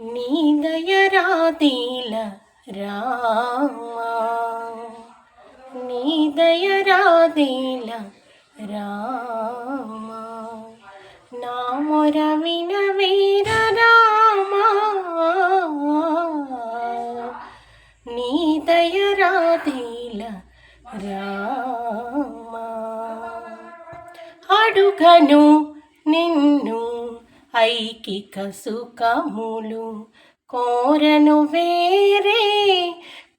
നീതയരാതീല രാമ. നീതയരാതീല രാമ. നാമൊരവിന വീര രാമ. നീതയരാതീല രാമ. അടുകനു നിന്നു ఐకిక సుఖములు కోరను వేరే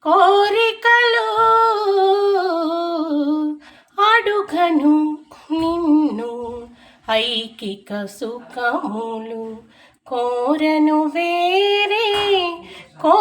కోరికలు అడుగను నిన్ను ఐకిక సుఖములు కోరను వేరే కో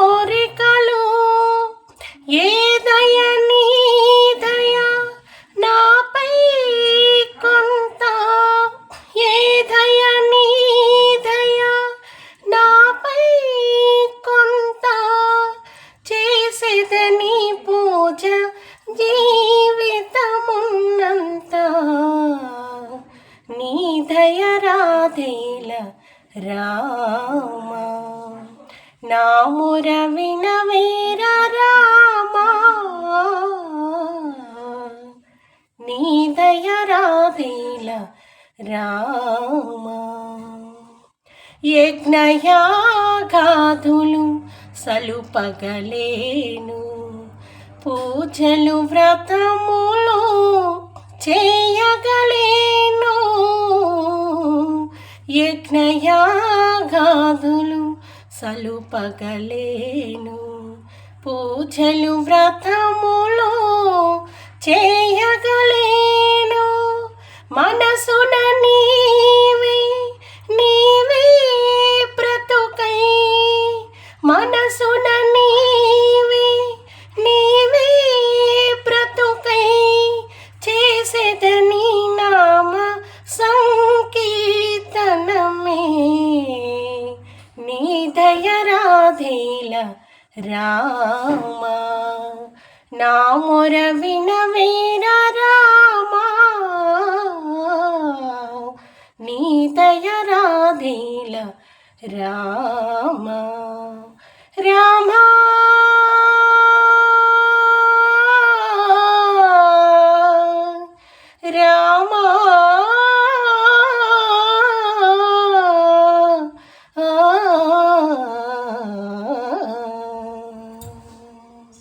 రాధేల రామ. నా ముర వినవేర రామా. నీ దయ రాధేల రామా. యజ్ఞయాగాదులు సలుపగలేను. పూజలు వ్రతములు చే యజ్ఞయాగాదులు సలుపగలేను. పూజలు వ్రతములు చేయగలేను. మనసున నీవే నీవే బ్రతుకై మనసున జయ రాధేల రామ నామొర వినవేర రామ నీతయ రాధేల రామ రామ రామ